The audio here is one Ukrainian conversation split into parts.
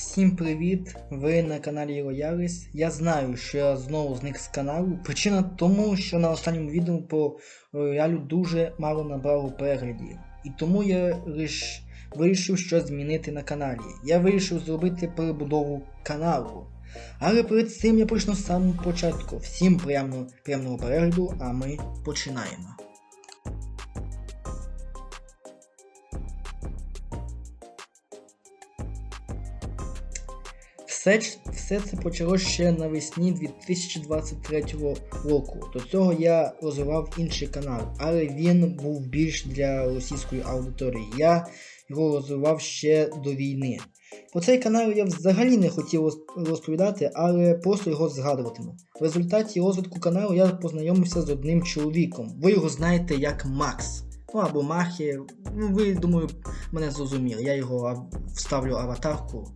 Всім привіт! Ви на каналі Рояліс. Я знаю, що я знову зник з каналу. Причина тому, що на останньому відео по Роялю дуже мало набрало переглядів. І тому я лиш вирішив щось змінити на каналі. Я вирішив зробити перебудову каналу. Але перед цим я почну з самого початку. Всім приємного, приємного перегляду, а ми починаємо. Все, все це почалося ще навесні 2023 року. До цього я розвивав інший канал, але він був більш для російської аудиторії. Я його розвивав ще до війни. Про цей канал я взагалі не хотів розповідати, але просто його згадуватиму. В результаті розвитку каналу я познайомився з одним чоловіком. Ви його знаєте як Макс. Ну або Махі. Ну, ви, думаю, мене зрозуміли. Я його вставлю аватарку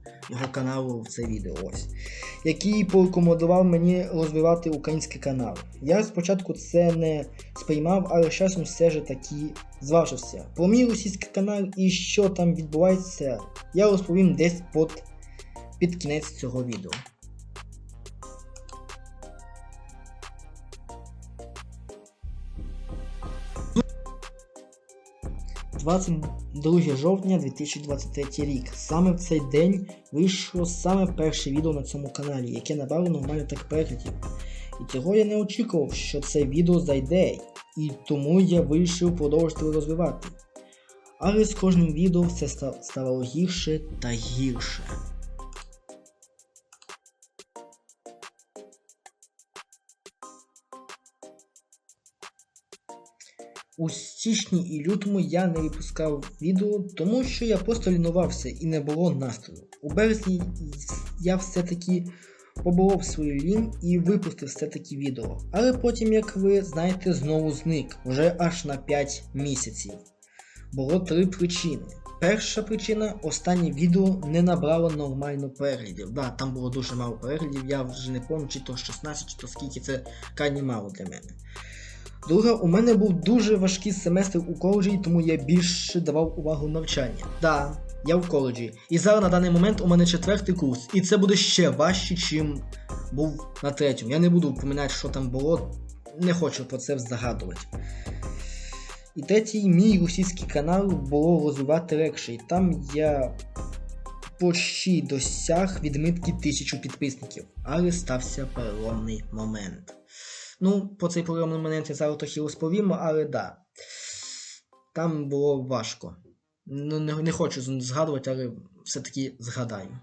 каналу в це відео ось. Який порекомендував мені розвивати український канал. Я спочатку це не сприймав, але з часом все ж таки зважився. Про мій російський канал і що там відбувається, я розповім десь під, під кінець цього відео. 22 жовтня 2023 рік. Саме в цей день вийшло саме перше відео на цьому каналі, яке набрало нормально так переглядів. І цього я не очікував, що це відео зайде, і тому я вирішив продовжити розвивати. Але з кожним відео все ставало гірше та гірше. У січні і лютому я не випускав відео, тому що я просто лінувався і не було настрою. У березні я все-таки поборов свою лінь і випустив все-таки відео. Але потім, як ви знаєте, знову зник, вже аж на 5 місяців. Було три причини. Перша причина останнє відео не набрало нормально переглядів. Да, там було дуже мало переглядів, я вже не пам'ятаю, чи то 16, чи то скільки це крайні мало для мене. Друга, у мене був дуже важкий семестр у коледжі, тому я більше давав увагу навчанню. Да, я в коледжі. І зараз на даний момент у мене четвертий курс, і це буде ще важче, чим був на третьому. Я не буду пам'ятати, що там було, не хочу про це загадувати. І третій мій російський канал було розвивати легше, і там я почти досяг відмитки тисячу підписників, але стався переломний момент. Ну, про цей переломний момент я зараз трохи розповім, але да. Там було важко. Ну, не, не хочу згадувати, але все-таки згадаю.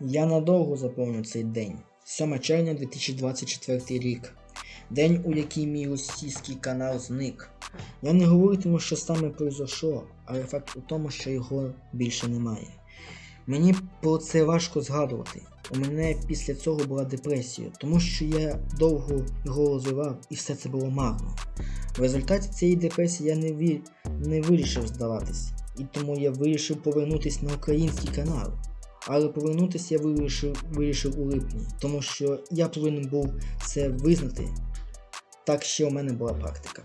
Я надовго запомню цей день. 7 червня 2024 рік. День, у який мій російський канал зник. Я не говоритиму, що саме произошло, але факт у тому, що його більше немає. Мені про це важко згадувати. У мене після цього була депресія, тому що я довго його розвивав і все це було марно. В результаті цієї депресії я не, ві... не вирішив здаватись, і тому я вирішив повернутися на український канал. Але повернутися я вирішив, вирішив у липні, тому що я повинен був це визнати. Так ще у мене була практика.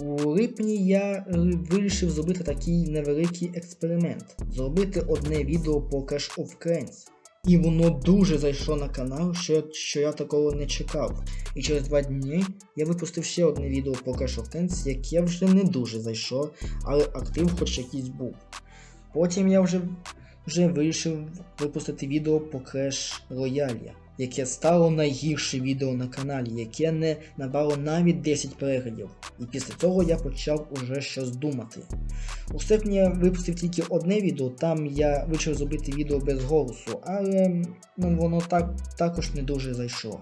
У липні я е, вирішив зробити такий невеликий експеримент. Зробити одне відео по Cash of Clans. І воно дуже зайшло на канал, що, що я такого не чекав. І через два дні я випустив ще одне відео по Cash of Clans, яке вже не дуже зайшло, але актив хоч якийсь був. Потім я вже, вже вирішив випустити відео по Clash Royale, яке стало найгірше відео на каналі, яке не набрало навіть 10 переглядів. І після цього я почав уже щось думати. У серпні я випустив тільки одне відео, там я вирішив зробити відео без голосу, але ну, воно так, також не дуже зайшло.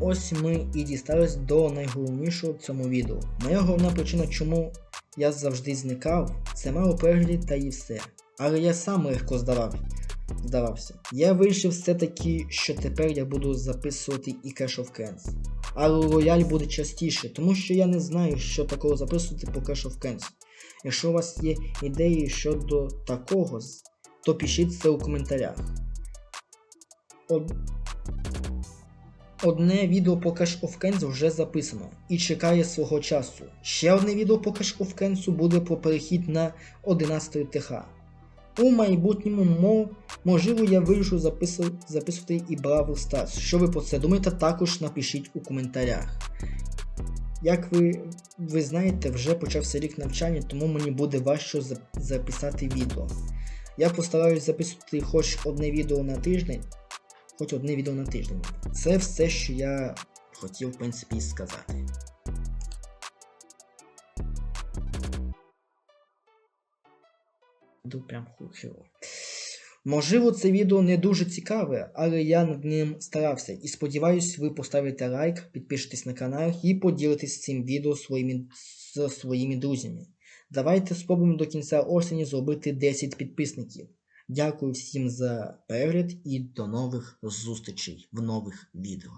Ось ми і дістались до найголовнішого в цьому відео. Моя головна причина, чому я завжди зникав, це мало переглядів та і все. Але я сам легко здавав. здавався. Я вирішив все-таки, що тепер я буду записувати і Clash of Clans. Але лояль буде частіше, тому що я не знаю, що такого записувати по Clash of Clans. Якщо у вас є ідеї щодо такого, то пишіть це у коментарях. Одне відео по Clash of Clans вже записано і чекає свого часу. Ще одне відео по Clash of Clans буде про перехід на 11 ТХ. У майбутньому, мо- можливо, я вирішу запису- записувати і Бравл Stars. Що ви про це думаєте, також напишіть у коментарях. Як ви, ви знаєте, вже почався рік навчання, тому мені буде важче записати відео. Я постараюсь записувати хоч одне відео на тиждень, хоч одне відео на тиждень. Це все, що я хотів, в принципі, сказати. Іду прям хуже. Можливо, це відео не дуже цікаве, але я над ним старався і сподіваюсь, ви поставите лайк, підпишетесь на канал і поділитесь цим відео своїми, з своїми друзями. Давайте спробуємо до кінця осені зробити 10 підписників. Дякую всім за перегляд і до нових зустрічей в нових відео.